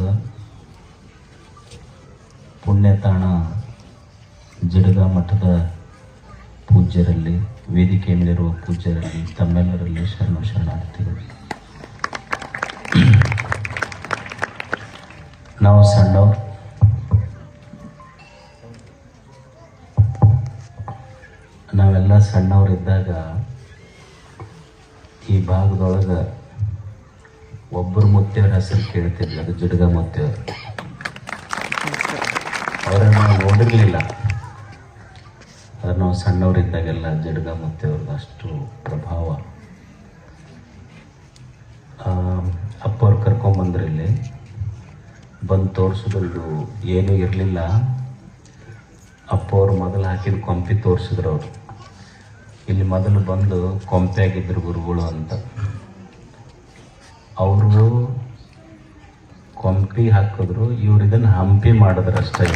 ಪುರದ ಪುಣ್ಯತಾಣ ಜಿಡಗ ಮಠದ ಪೂಜ್ಯರಲ್ಲಿ ವೇದಿಕೆ ಮೇಲಿರುವ ಪೂಜ್ಯರಲ್ಲಿ, ತಮ್ಮೆಲ್ಲರಲ್ಲಿ ಶರಣ ಶರಣಾರ್ಥಿಗಳು ನಾವು ಸಣ್ಣವ್ರು. ನಾವೆಲ್ಲ ಸಣ್ಣವರಿದ್ದಾಗ ಈ ಭಾಗದೊಳಗೆ ಒಬ್ಬರು ಮುತ್ತೆಯವ್ರ ಹೆಸರು ಕೇಳ್ತಿದ್ವಿ ಅದು ಜುಡುಗ ಮುತ್ತೆಯವರು ಅವರನ್ನು ನಾವು ನೋಡಿರಲಿಲ್ಲ. ಆದ್ರೆ ನಾವು ಸಣ್ಣವರಿದ್ದಾಗೆಲ್ಲ ಜಡ್ಗ ಮುತ್ತೆಯವ್ರದ್ದು ಅಷ್ಟು ಪ್ರಭಾವ. ಅಪ್ಪ ಅವ್ರು ಕರ್ಕೊಂಬಂದ್ರು ಇಲ್ಲಿ ಬಂದು ತೋರಿಸಿದ್ರು ಏನೂ ಇರಲಿಲ್ಲ. ಅಪ್ಪವ್ರು ಮೊದಲು ಹಾಕಿದ ಕೊಂಪಿ ತೋರಿಸಿದ್ರು ಅವರು ಇಲ್ಲಿ ಮೊದಲು ಬಂದು ಕೊಂಪೆ ಆಗಿದ್ರು ಗುರುಗಳು ಅಂತ. ಅವರು ಕೊಂಪಿ ಹಾಕಿದ್ರು, ಇವ್ರು ಇದನ್ನ ಹಂಪಿ ಮಾಡಿದ್ರು ಅಷ್ಟೇ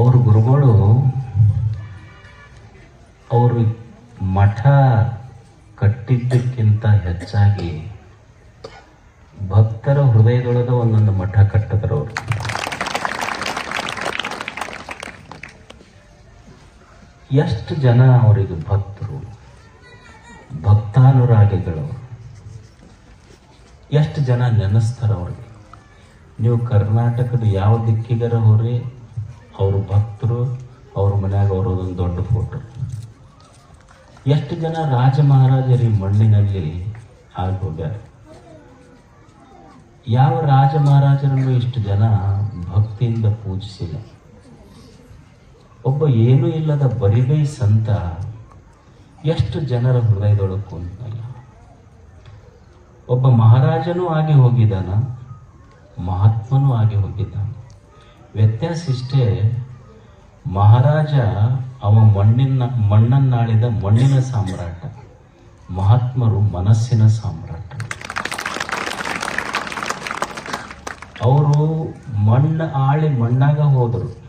ಅವ್ರ ಗುರುಗಳು ಅವರು ಮಠ ಕಟ್ಟಿದ್ದಕ್ಕಿಂತ ಹೆಚ್ಚಾಗಿ ಭಕ್ತರ ಹೃದಯದೊಳಗೆ ಒಂದೊಂದು ಮಠ ಕಟ್ಟಿದ್ರು ಅವರು. ಎಷ್ಟು ಜನ ಅವರಿಗೆ ಭಕ್ತರು? ಭಕ್ತಾನುರಾಗಿಗಳು ಎಷ್ಟು ಜನ ನೆನೆಸ್ತಾರ ಅವ್ರಿಗೆ ನೀವು ಕರ್ನಾಟಕದ ಯಾವ ದಿಕ್ಕಿಗರ ಹೋರಿ? ಅವ್ರ ಭಕ್ತರು, ಅವ್ರ ಮನ್ಯಾಗ ಅವ್ರದೊಂದು ದೊಡ್ಡ ಫೋಟೋ. ಎಷ್ಟು ಜನ ರಾಜ ಮಹಾರಾಜರಿ ಮಣ್ಣಿನಲ್ಲಿ ಆಗಿ ಹೋಗ್ಯಾರ ಯಾವ ರಾಜ ಮಹಾರಾಜರನ್ನು ಇಷ್ಟು ಜನ ಭಕ್ತಿಯಿಂದ ಪೂಜಿಸಿಲ್ಲ? ಒಬ್ಬ ಏನೂ ಇಲ್ಲದ ಬರಿಗೈ ಸಂತ ಎಷ್ಟು ಜನರ ಹೃದಯದೊಳಗೆ ಕುಂತಲ್ಲ. ಒಬ್ಬ ಮಹಾರಾಜನೂ ಆಗಿ ಹೋಗಿದ್ದಾನ, ಮಹಾತ್ಮನೂ ಆಗಿ ಹೋಗಿದ್ದಾನ. ವ್ಯತ್ಯಾಸ ಇಷ್ಟೇ, ಮಹಾರಾಜ ಅವ ಮಣ್ಣಿನ, ಮಣ್ಣನ್ನಾಳಿದ ಮಣ್ಣಿನ ಸಾಮ್ರಾಟ, ಮಹಾತ್ಮರು ಮನಸ್ಸಿನ ಸಾಮ್ರಾಟ. ಅವರು ಮಣ್ಣ ಆಳಿ ಮಣ್ಣಾಗ ಹೋದರು.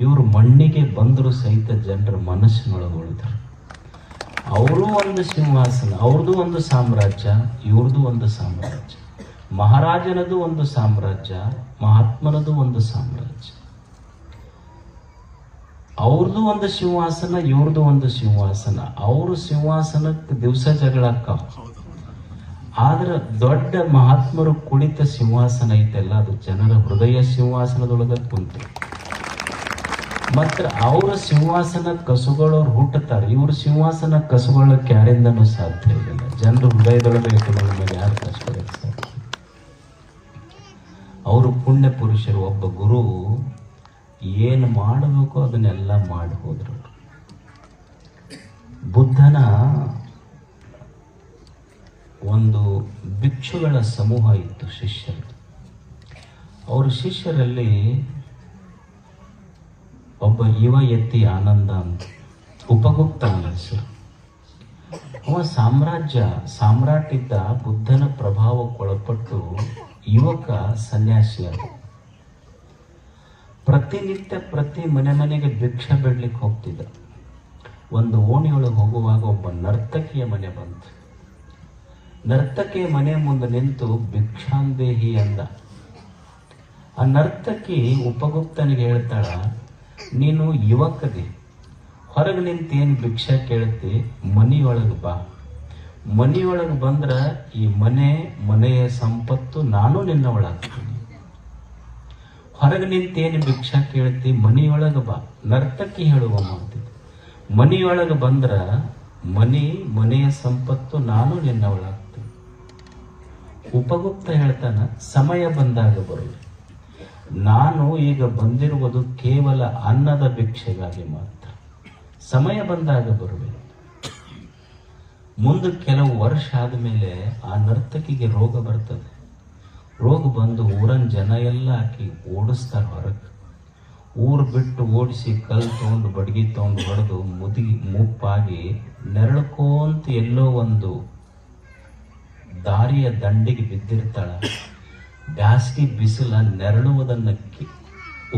ಇವರು ಮಣ್ಣಿಗೆ ಬಂದರೂ ಸಹಿತ ಜನರ ಮನಸ್ಸಿನೊಳಗೆ ಉಳಿದರು ಅವರು ಒಂದು ಸಿಂಹಾಸನ ಅವ್ರದ್ದು ಒಂದು ಸಾಮ್ರಾಜ್ಯ ಇವ್ರದ್ದು ಒಂದು ಸಾಮ್ರಾಜ್ಯ. ಮಹಾರಾಜನದು ಒಂದು ಸಾಮ್ರಾಜ್ಯ, ಮಹಾತ್ಮನದು ಒಂದು ಸಾಮ್ರಾಜ್ಯ. ಅವ್ರದ್ದು ಒಂದು ಸಿಂಹಾಸನ ಇವ್ರದ್ದು ಒಂದು ಸಿಂಹಾಸನ. ಅವರು ಸಿಂಹಾಸನಕ್ಕೆ ದಿವಸ ಜಗಳಕ್ಕ ಆದ್ರೆ ದೊಡ್ಡ ಮಹಾತ್ಮರು ಕುಳಿತ ಸಿಂಹಾಸನ ಐತೆಲ್ಲ, ಅದು ಜನರ ಹೃದಯ ಸಿಂಹಾಸನದೊಳಗೆ ಕುಂತು. ಮಾತ್ರ ಅವರ ಸಿಂಹಾಸನ ಕಸುಗಳವ್ರು ಹುಟ್ಟುತ್ತಾರೆ. ಇವ್ರ ಸಿಂಹಾಸನ ಕಸುಗಳಕ್ಕೆ ಯಾರಿಂದನು ಸಾಧ್ಯ ಇಲ್ಲ. ಜನರ ಹೃದಯದೊಳಗೆ ಯಾರು ಕಷ್ಟ ಅವರು ಪುಣ್ಯ ಪುರುಷರು. ಒಬ್ಬ ಗುರು ಏನು ಮಾಡಬೇಕು ಅದನ್ನೆಲ್ಲ ಮಾಡಿ ಬುದ್ಧನ ಒಂದು ಭಿಕ್ಷುಗಳ ಸಮೂಹ ಇತ್ತು ಶಿಷ್ಯರು. ಅವ್ರ ಶಿಷ್ಯರಲ್ಲಿ ಒಬ್ಬ ಯುವ ಎತ್ತಿ ಆನಂದ ಅಂತ. ಉಪಗುಪ್ತ ಹೆಸರು ಅವ ಸಾಮ್ರಾಜ್ಯ ಸಾಮ್ರಾಟಿದ್ದ ಬುದ್ಧನ ಪ್ರಭಾವಕ್ಕೊಳಪಟ್ಟು ಯುವಕ ಸನ್ಯಾಸಿಯಾದ ಪ್ರತಿನಿತ್ಯ ಪ್ರತಿ ಮನೆ ಮನೆಗೆ ಭಿಕ್ಷೆ ಬಿಡ್ಲಿಕ್ಕೆ ಹೋಗ್ತಿದ್ದ. ಒಂದು ಓಣಿಯೊಳಗೆ ಹೋಗುವಾಗ ಒಬ್ಬ ನರ್ತಕಿಯ ಮನೆ ಬಂತು. ನರ್ತಕಿಯ ಮನೆ ಮುಂದೆ ನಿಂತು ಭಿಕ್ಷಾಂದೇಹಿ ಅಂದ. ಆ ನರ್ತಕಿ ಉಪಗುಪ್ತನಿಗೆ ಹೇಳ್ತಾಳ ನೀನು ಯುವಕದಿ ಹೊರಗೆ ನಿಂತೇನು ಭಿಕ್ಷೆ ಕೇಳ್ತಿ? ಮನೆಯೊಳಗೆ ಬಾ. ಮನೆಯೊಳಗೆ ಬಂದ್ರೆ ಈ ಮನೆ, ಮನೆಯ ಸಂಪತ್ತು ನಾನು ನಿನ್ನ ಒಳಗ್ತೀನಿ ಹೊರಗೆ ನಿಂತೇನು ಭಿಕ್ಷಾ ಕೇಳ್ತಿ? ಮನೆಯೊಳಗೆ ಬಾ. ನರ್ತಕಿ ಹೇಳುವ ಮಾತಿದೆ ಮನೆಯೊಳಗೆ ಬಂದ್ರೆ ಮನೆ, ಮನೆಯ ಸಂಪತ್ತು ನಾನು ನಿನ್ನ ಒಳಗ್ತೀನಿ ಉಪಗುಪ್ತ ಹೇಳ್ತಾನ, ಸಮಯ ಬಂದಾಗ ಬರುವೆ ನಾನು ಈಗ ಬಂದಿರುವುದು ಕೇವಲ ಅನ್ನದ ಭಿಕ್ಷೆಗಾಗಿ ಮಾತ್ರ. ಸಮಯ ಬಂದಾಗ ಬರುವೆ. ಮುಂದೆ ಕೆಲವು ವರ್ಷ ಆದಮೇಲೆ ಆ ನರ್ತಕಿಗೆ ರೋಗ ಬರ್ತದೆ. ರೋಗ ಬಂದು ಊರನ್ ಜನ ಎಲ್ಲ ಹಾಕಿ ಓಡಿಸ್ತಾರೆ ಹೊರಗೆ. ಊರು ಬಿಟ್ಟು ಓಡಿಸಿ ಕಲ್ ತೊಗೊಂಡು, ಬಡ್ಗಿ ತೊಗೊಂಡು ಹೊಡೆದು ಮುದುಗಿ ಮುಪ್ಪಾಗಿ ನೆರಳ್ಕೋಂತ ಎಲ್ಲೋ ಒಂದು ದಾರಿಯ ದಂಡಿಗೆ ಬಿದ್ದಿರ್ತಾಳ. ಬ್ಯಾಸ್ಗಿ ಬಿಸಿಲ ನೆರಳುವುದನ್ನು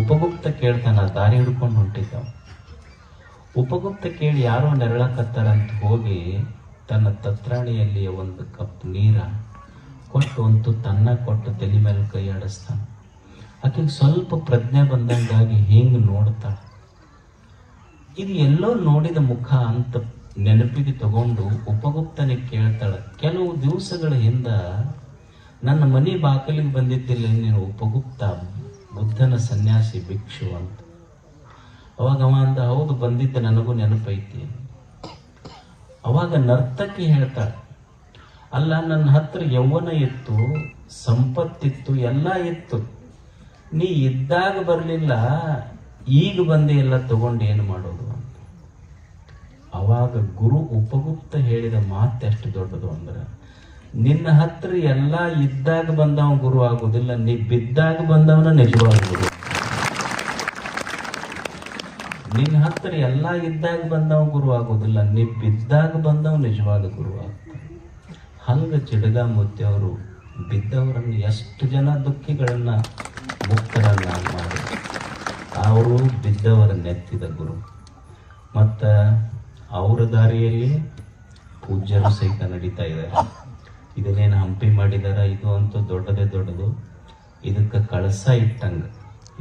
ಉಪಗುಪ್ತ ಕೇಳ್ತಾನ ದಾರಿ ಹಿಡ್ಕೊಂಡು ಹೊಂಟಿದ್ದ ಉಪಗುಪ್ತ ಕೇಳಿ ಯಾರೋ ನೆರಳಕತ್ತಾರಂತ ಹೋಗಿ ತನ್ನ ತತ್ರಾಣಿಯಲ್ಲಿ ಒಂದು ಕಪ್ ನೀರ ಕೊಟ್ಟು ಒಂದು ತನ್ನ ಕೊಟ್ಟು ತಲೆ ಮೇಲೆ ಕೈ ಆಡಿಸ್ತಾನೆ. ಆಕೆಗೆ ಸ್ವಲ್ಪ ಪ್ರಜ್ಞೆ ಬಂದಂಗಾಗಿ ಹಿಂಗೆ ನೋಡ್ತಾಳೆ. ಇದು ಎಲ್ಲೋ ನೋಡಿದ ಮುಖ ಅಂತ ನೆನಪಿಗೆ ತಗೊಂಡು ಉಪಗುಪ್ತನಿಗೆ ಕೇಳ್ತಾಳೆ. ಕೆಲವು ದಿವಸಗಳ ಹಿಂದ ನನ್ನ ಮನೆ ಬಾಕಲಿಗೆ ಬಂದಿದ್ದಿಲ್ಲ ನೀನು ಉಪಗುಪ್ತ, ಬುದ್ಧನ ಸನ್ಯಾಸಿ, ಭಿಕ್ಷು ಅಂತ. ಅವಾಗ ಅವ ಅಂದ, ಹೌದು, ಬಂದಿದ್ದ ನನಗೂ ನೆನಪೈತಿ. ಅವಾಗ ನರ್ತಕಿ ಹೇಳ್ತಾಳೆ, ಅಲ್ಲ, ನನ್ನ ಹತ್ರ ಯೌವನ ಇತ್ತು, ಸಂಪತ್ತಿತ್ತು, ಎಲ್ಲ ಇತ್ತು. ನೀ ಇದ್ದಾಗ ಬರಲಿಲ್ಲ, ಈಗ ಬಂದೆ ಎಲ್ಲ ತಗೊಂಡು ಏನು ಮಾಡೋದು ಅಂತ. ಅವಾಗ ಗುರು ಉಪಗುಪ್ತ ಹೇಳಿದ ಮಾತು ಎಷ್ಟು ದೊಡ್ಡದು ಅಂದ್ರೆ ನಿನ್ನ ಹತ್ರ ಎಲ್ಲ ಇದ್ದಾಗ ಬಂದವ ಗುರು ಆಗುದಿಲ್ಲ ನೀ ಬಿದ್ದಾಗ ಬಂದವನ ನಿಜವಾದ ಗುರು ನಿನ್ನ ಹತ್ರ ಎಲ್ಲ ಇದ್ದಾಗ ಬಂದವ ಗುರು ಆಗೋದಿಲ್ಲ ನೀ ಬಿದ್ದಾಗ ಬಂದವ ನಿಜವಾದ ಗುರು ಹಂಗ ಚಿಡಗ ಮುತ್ತಿ ಅವರು ಬಿದ್ದವರನ್ನು ಎಷ್ಟು ಜನ ದುಃಖಿಗಳನ್ನ ಮುಕ್ತರನ್ನ ಮಾಡಿ ಅವರು ಬಿದ್ದವರನ್ನೆತ್ತಿದ ಗುರು. ಮತ್ತ ಅವರ ದಾರಿಯಲ್ಲಿ ಪೂಜ್ಯರು ಸಹಿತ ನಡೀತಾ ಇದ್ದಾರೆ. ಇದನ್ನೇನು ಹಂಪಿ ಮಾಡಿದಾರ, ಇದು ಅಂತೂ ದೊಡ್ಡದೇ ದೊಡ್ಡದು. ಇದಕ್ಕೆ ಕಳಸ ಇಟ್ಟಂಗೆ.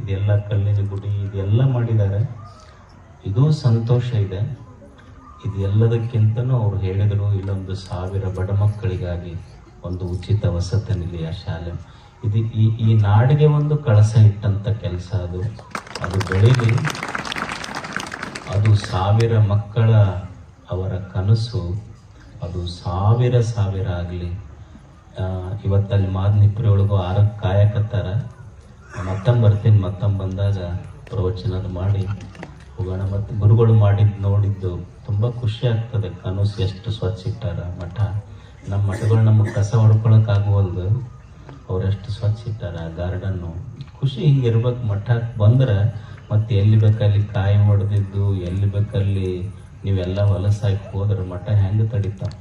ಇದೆಲ್ಲ ಕಲ್ಲಿನ ಗುಡಿ, ಇದೆಲ್ಲ ಮಾಡಿದ್ದಾರೆ ಇದು ಸಂತೋಷ ಇದೆ. ಇದೆಲ್ಲದಕ್ಕಿಂತನೂ ಅವ್ರು ಹೇಳಿದರು, ಇಲ್ಲೊಂದು ಸಾವಿರ ಬಡ ಮಕ್ಕಳಿಗಾಗಿ ಒಂದು ಉಚಿತ ವಸತಿ ನಿಲಯ ಶಾಲೆ. ಇದು ಈ ಈ ನಾಡಿಗೆ ಒಂದು ಕಳಸ ಇಟ್ಟಂಥ ಕೆಲಸ ಅದು. ಅದು ಬೆಳೀಲಿ. ಅದು ಸಾವಿರ ಮಕ್ಕಳ ಅವರ ಕನಸು. ಅದು ಸಾವಿರ ಸಾವಿರ ಆಗಲಿ. ಇವತ್ತಲ್ಲಿ ಮಾದನಿಪುರಿ ಒಳಗೂ ಆರಕ್ಕೆ ಕಾಯಕತ್ತಾರ ಮತ್ತೊಮ್ಮೆ ಬರ್ತೀನಿ, ಮತ್ತೊಮ್ಮೆ ಬಂದಾಗ ಪ್ರವಚನದ ಮಾಡಿ ಹೋಗೋಣ. ಮತ್ತು ಗುರುಗಳು ಮಾಡಿದ್ದು ನೋಡಿದ್ದು ತುಂಬ ಖುಷಿ ಆಗ್ತದೆ. ಕನಸು ಎಷ್ಟು ಸ್ವಚ್ಛ ಇಟ್ಟಾರ. ಮಠ, ನಮ್ಮ ಮಠಗಳು ನಮಗೆ ಕಸ ಹೊಡ್ಕೊಳಕ್ಕೆ ಆಗುವಲ್ದು ಅವರೆಷ್ಟು ಸ್ವಚ್ಛ ಇಟ್ಟಾರ ಗಾರ್ಡನ್ನು. ಖುಷಿ ಹಿಂಗೆ ಇರ್ಬೇಕು ಮಠಕ್ಕೆ ಬಂದ್ರೆ ಮತ್ತೆ ಎಲ್ಲಿ ಬೇಕಲ್ಲಿ ಕಾಯಿ ಹೊಡೆದಿದ್ದು, ಎಲ್ಲಿ ಬೇಕಲ್ಲಿ ನೀವೆಲ್ಲ ಹೊಲಸಾಗಿ ಹೋದ್ರೆ ಮಠ ಹೆಂಗೆ ತಡಿತಾವ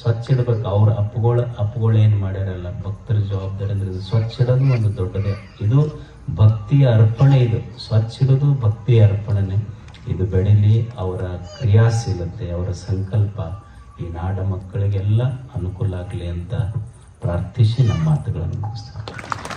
ಸ್ವಚ್ಛ ಇಡ್ಬೇಕು ಅವ್ರ ಅಪ್ಪುಗಳು ಅಪ್ಪುಗಳು ಏನು ಮಾಡ್ಯಾರಲ್ಲ, ಭಕ್ತರ ಜವಾಬ್ದಾರಿ ಅಂದ್ರೆ ಸ್ವಚ್ಛ ಇಡೋದು ಒಂದು ದೊಡ್ಡದೇ. ಇದು ಭಕ್ತಿಯ ಅರ್ಪಣೆ ಇದು. ಸ್ವಚ್ಛ ಇಡೋದು ಭಕ್ತಿಯ ಅರ್ಪಣೆ ಇದು ಬೆಳೀಲಿ ಅವರ ಕ್ರಿಯಾಶೀಲತೆ, ಅವರ ಸಂಕಲ್ಪ, ಈ ನಾಡ ಮಕ್ಕಳಿಗೆಲ್ಲ ಅನುಕೂಲ ಆಗಲಿ ಅಂತ ಪ್ರಾರ್ಥಿಸಿ ನಮ್ಮ ಮಾತುಗಳನ್ನು ಮುಗಿಸ್ತಾರೆ